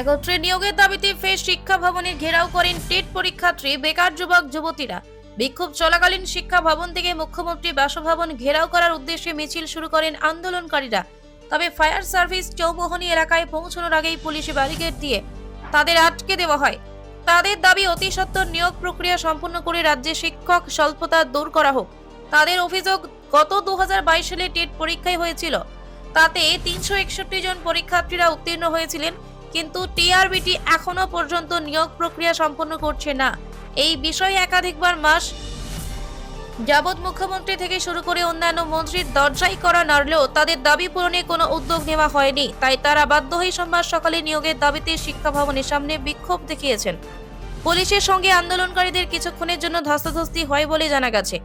একত্রে নিয়োগের দাবিতে ফের শিক্ষা ভবনের ঘেরাও করেন টেট পরীক্ষার্থী, বেকার যুবক, যুবতীরা। বিক্ষোভ চলাকালীন শিক্ষা ভবন থেকে মুখ্যমন্ত্রী বাসভবন ঘেরাও করার উদ্দেশ্যে মিছিল শুরু করেন আন্দোলনকারীরা। তবে ফায়ার সার্ভিস চৌমোহনী এলাকায় পৌঁছানোর আগেই পুলিশ ব্যারিকেড দিয়ে তাদের আটকে দেওয়া হয়। তাদের দাবি, অতি নিয়োগ প্রক্রিয়া সম্পূর্ণ করে রাজ্যে শিক্ষক স্বল্পতা দূর করা হোক। তাদের অভিযোগ, গত দু হাজার বাইশ সালে টেট পরীক্ষায় হয়েছিল। তাতে তিনশো একষট্টি জন পরীক্ষার্থীরা উত্তীর্ণ হয়েছিলেন। কিন্তু টিআরবিটি এখনও পর্যন্ত নিয়োগ প্রক্রিয়া সম্পন্ন করছে না। এই বিষয়ে একাধিকবার মাস যাবৎ মুখ্যমন্ত্রী থেকে শুরু করে অন্যান্য মন্ত্রীর দরজাই করা নাড়লেও তাদের দাবি পূরণে কোনো উদ্যোগ নেওয়া হয়নি। তাই তারা বাধ্য হয়ে সোমবার সকালে নিয়োগের দাবিতে শিক্ষা ভবনের সামনে বিক্ষোভ দেখিয়েছেন। পুলিশের সঙ্গে আন্দোলনকারীদের কিছুক্ষণের জন্য ধস্তাধস্তি হয় বলে জানা গেছে।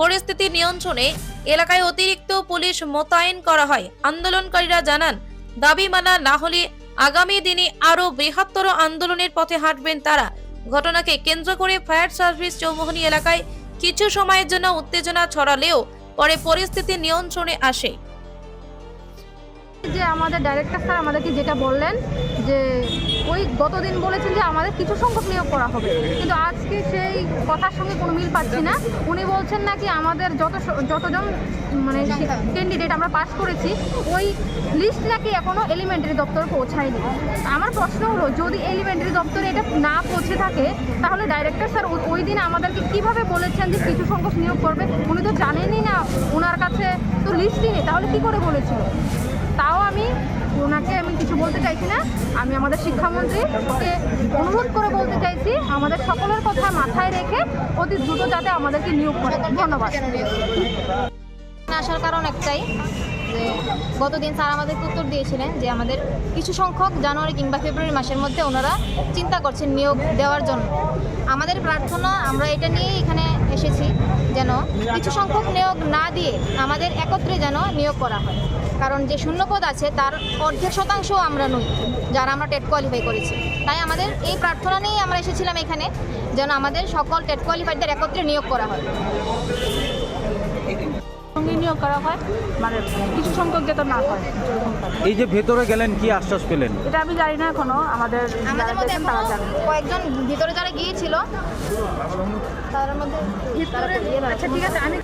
পরিস্থিতি নিয়ন্ত্রণে এলাকায় অতিরিক্ত পুলিশ মোতায়েন করা হয়। আন্দোলনকারীরা জানান, দাবি মানা না হলে আগামী দিনে আরও বৃহত্তর আন্দোলনের পথে হাঁটবেন তারা। ঘটনাকে কেন্দ্র করে ফায়ার সার্ভিস চৌমোহনী এলাকায় কিছু সময়ের জন্য উত্তেজনা ছড়ালেও পরে পরিস্থিতি নিয়ন্ত্রণে আসে। যে আমাদের ডাইরেক্টর স্যার আমাদেরকে যেটা বললেন যে ওই গতদিন বলেছেন যে আমাদের কিছু সংখ্যক নিয়োগ করা হবে। কিন্তু আজকে সেই কথার সঙ্গে কোনো মিল পাচ্ছি না। উনি বলছেন নাকি আমাদের যত যতজন মানে ক্যান্ডিডেট আমরা পাস করেছি, ওই লিস্ট নাকি এখনও এলিমেন্টারি দপ্তরে পৌঁছায়নি। আমার প্রশ্ন হলো, যদি এলিমেন্টারি দপ্তরে এটা না পৌঁছে থাকে, তাহলে ডাইরেক্টর স্যার ওই দিন আমাদেরকে কীভাবে বলেছেন যে কিছু সংখ্যক নিয়োগ করবে? উনি তো জানেনই না ওনার কাছে তো লিস্টই নেই, তাহলে কি করে বলেছিল? আমি, ওনাকে আমি কিছু বলতে চাইছি না। আমি আমাদের শিক্ষামন্ত্রীকে অনুরোধ করে বলতে চাইছি, আমাদের সকলের কথা মাথায় রেখে অতি দ্রুত যাতে আমাদেরকে নিয়োগ করে ধন্যবাদ। আসার কারণ একটাই, যে গতদিন স্যার আমাদেরকে উত্তর দিয়েছিলেন যে আমাদের কিছু সংখ্যক জানুয়ারি কিংবা ফেব্রুয়ারি মাসের মধ্যে ওনারা চিন্তা করছেন নিয়োগ দেওয়ার জন্য। আমাদের প্রার্থনা, আমরা এটা নিয়ে এখানে এসেছি যেন কিছু সংখ্যক নিয়োগ না দিয়ে আমাদের একত্রে যেন নিয়োগ করা হয়। কারণ যে শূন্যপদ আছে, তার অর্ধেক শতাংশ আমরা নই, যারা আমরা টেট কোয়ালিফাই করেছি। তাই আমাদের এই প্রার্থনা নিয়েই আমরা এসেছিলাম এখানে, যেন আমাদের সকল টেট কোয়ালিফাইডদের একত্রে নিয়োগ করা হয়। সঙ্গে করা হয় মানে কিছু সংখ্যক যাতে না হয় এই যে ভেতরে গেলেন কি আশ্বাস পেলেন? এটা আমি জানি না এখনও আমাদের আমাদের মধ্যে এখনও কয়েকজন ভিতরে যারা গিয়েছিল তার মধ্যে আচ্ছা ঠিক আছে আমি